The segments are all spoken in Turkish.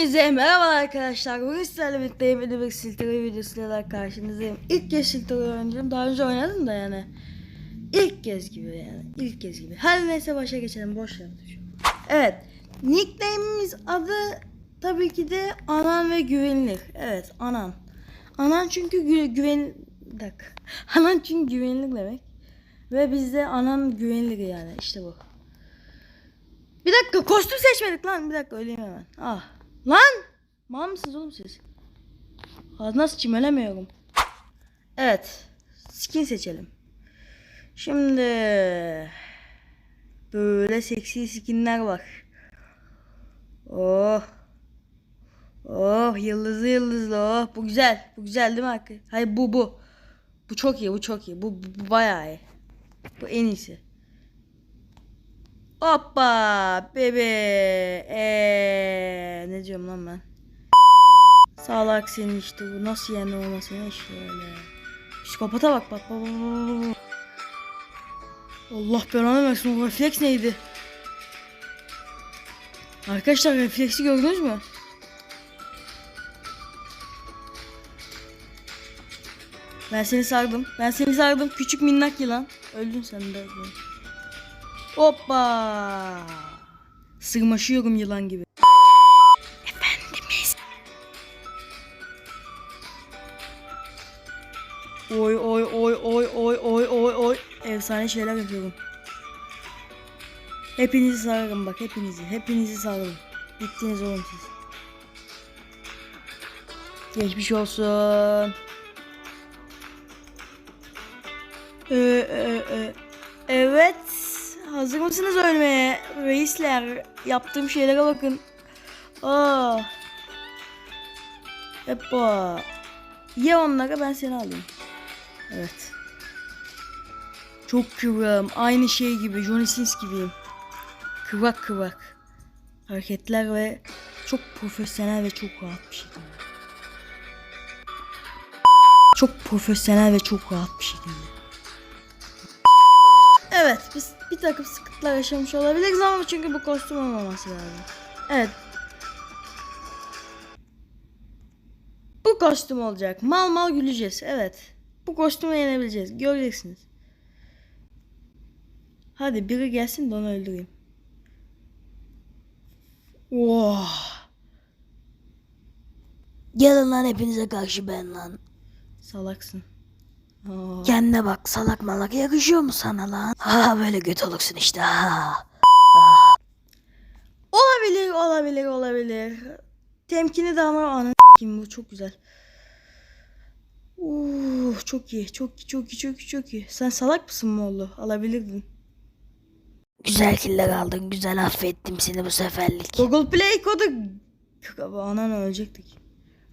Hepinize merhaba arkadaşlar. Bugün sizlerle birlikte yeni bir siltiri videosuyla karşınızdayım. İlk kez siltiri oynayacağım. Daha önce oynadım da yani. İlk kez gibi yani. İlk kez gibi. Hadi neyse başa geçelim. Boş ver. Evet. Nickname'imiz adı tabii ki de Anan ve Güvenilir. Evet Anan. Anan çünkü gü güven... Dakika. Anan çünkü güvenilir demek. Ve bizde Anan güvenilir yani. İşte bu. Bir dakika kostüm seçmedik lan. Bir dakika öleyim hemen. Ah. Lan! Mal mısınız oğlum siz? Ağzına sıçayım. Evet. Skin seçelim. Şimdi böyle seksi skinler var. Oh. Oh yıldızlı yıldızlı oh bu güzel. Bu güzel değil mi arkadaşlar? Hayır bu bu. Bu çok iyi bu çok iyi. Bu, bu, bu bayağı iyi. Bu en iyisi. Hoppa bebe. Eee ne diyorum lan ben? Salak senin işte bu nasıl yani olması ne şöyle. Psikopata bak bak bak bak. Allah belanı versin o refleks neydi? Arkadaşlar refleksi gördünüz mü? Ben seni sardım. Ben seni sardım. Küçük minnak yılan. Öldün sen de. Hoppa. Sırmaşıyorum yılan gibi. Efendimiz. Oy oy oy oy oy oy oy oy. Efsane şeyler yapıyorum. Hepinizi sararım bak hepinizi. Hepinizi sararım. Bittiniz oğlum siz. Geçmiş olsun. Ee, e, e. Evet. Hazır mısınız ölmeye? Reisler. Yaptığım şeylere bakın. Aa. Hoppa. Ye onları ben seni alayım. Evet. Çok kıvrım. Aynı şey gibi. Johnny Sins gibiyim. Kıvrak kıvrak. Hareketler ve çok profesyonel ve çok rahat bir şekilde. Çok profesyonel ve çok rahat bir şekilde. Evet biz bir takım sıkıntılar yaşamış olabiliriz ama çünkü bu kostüm olmaması lazım. Evet. Bu kostüm olacak. Mal mal güleceğiz. Evet. Bu kostümü yenebileceğiz. Göreceksiniz. Hadi biri gelsin de onu öldüreyim. Oh. Gelin lan hepinize karşı ben lan. Salaksın. Aa. Kendine bak salak malak yakışıyor mu sana lan? Ha böyle göt olursun işte ha. Olabilir, olabilir, olabilir. Temkini de ama anı kim bu çok güzel. Uh, çok iyi, çok iyi, çok iyi, çok iyi, çok iyi. Sen salak mısın Moğollu? Alabilirdin. Güzel killer aldın güzel affettim seni bu seferlik. Google Play kodu. Kaka, Anan ölecektik.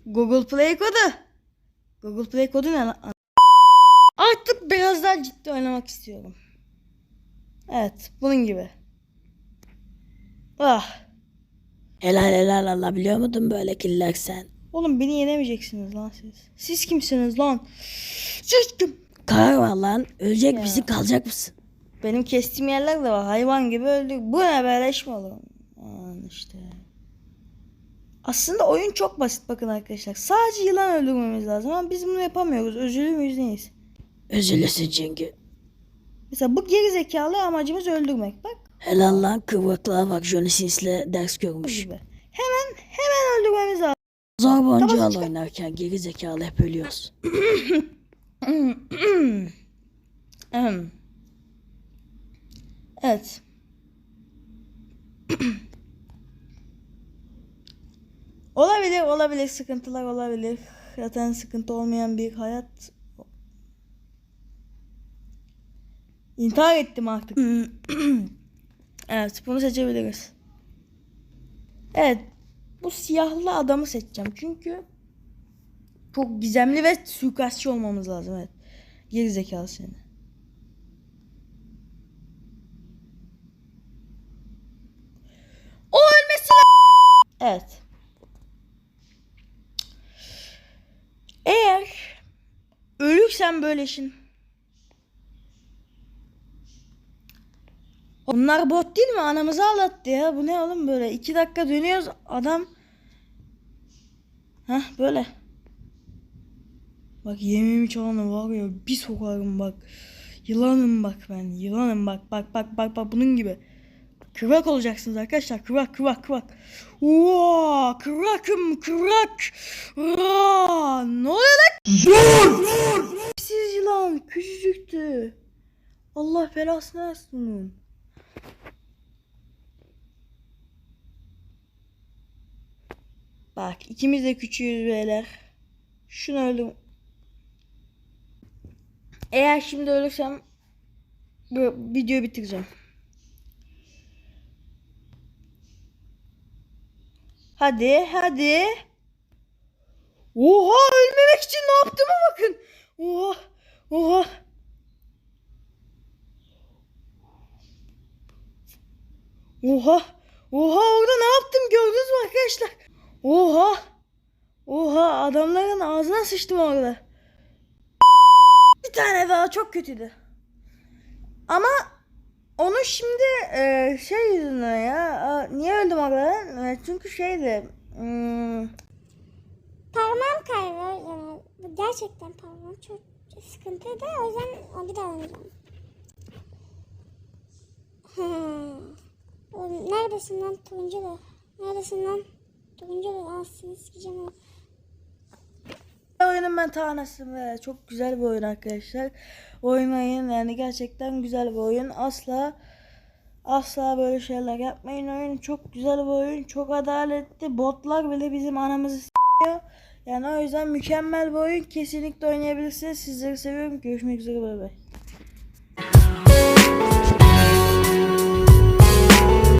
Google Play kodu. Google Play kodu ne lan? Biraz daha ciddi oynamak istiyorum. Evet, bunun gibi. Ah. Helal helal alabiliyor muydun böyle killer sen? Oğlum beni yenemeyeceksiniz lan siz. Siz kimsiniz lan? Siz kim? Karar var lan ölecek Ya. misin kalacak mısın? Benim kestiğim yerler de var. Hayvan gibi öldük. Bu ne beleş mi olur? Aman işte. Aslında oyun çok basit bakın arkadaşlar. Sadece yılan öldürmemiz lazım ama biz bunu yapamıyoruz. Özürlü müyüz neyiz? Üzülürsün çünkü. Mesela bu geri zekalı amacımız öldürmek. Bak Helal lan kıvraklığa bak Johnny Sins'le ders görmüş. gibi. Hemen hemen öldürmemiz lazım. Zor boncuğu al oynarken geri zekalı hep ölüyoruz. Evet. olabilir, olabilir. Sıkıntılar olabilir. Zaten sıkıntı olmayan bir hayat. İntihar ettim artık. evet, bunu seçebiliriz. Evet, bu siyahlı adamı seçeceğim çünkü çok gizemli ve suikastçı olmamız lazım. Evet. Geri zekalı seni. O ölmesi Evet. Eğer ölürsen böyle işin. Onlar bot değil mi? Anamızı ağlattı ya. Bu ne oğlum böyle? iki dakika dönüyoruz. Adam Heh böyle. Bak yemeğimi çalanı var ya bir sokarım bak. Yılanım bak ben yılanım bak bak bak bak bak bunun gibi. Kıvrak olacaksınız arkadaşlar kıvrak kıvrak kıvrak. Oo, kıvrakım kıvrak. Aa, ne oluyor lan? Zor! Siz yılan küçücüktü. Allah belasını versin Bak ikimiz de küçüğüz beyler. Şunu öldüm. Eğer şimdi ölürsem bu videoyu bitireceğim. Hadi hadi. Oha ölmemek için ne yaptığıma bakın. Oha oha. Oha. Oha orada ne yaptım gördünüz mü arkadaşlar? Oha. Oha adamların ağzına sıçtım orada. Bir tane daha çok kötüydü. Ama onu şimdi e, şey yüzünden ya. niye öldüm orada? E, çünkü şeydi. hmm, Parmağım kaydı. Yani bu gerçekten parmağım çok sıkıntıydı. O yüzden o bir daha oynayacağım. Neredesin lan turunculu? Neredesin lan? Turunculu aslında sikeceğim onu. oyunun ben tanesi ve çok güzel bir oyun arkadaşlar. Oynayın yani gerçekten güzel bir oyun. Asla asla böyle şeyler yapmayın. Oyun çok güzel bir oyun. Çok adaletli. Botlar bile bizim anamızı s***yor. Yani o yüzden mükemmel bir oyun. Kesinlikle oynayabilirsiniz. Sizleri seviyorum. Görüşmek üzere. Bay bay.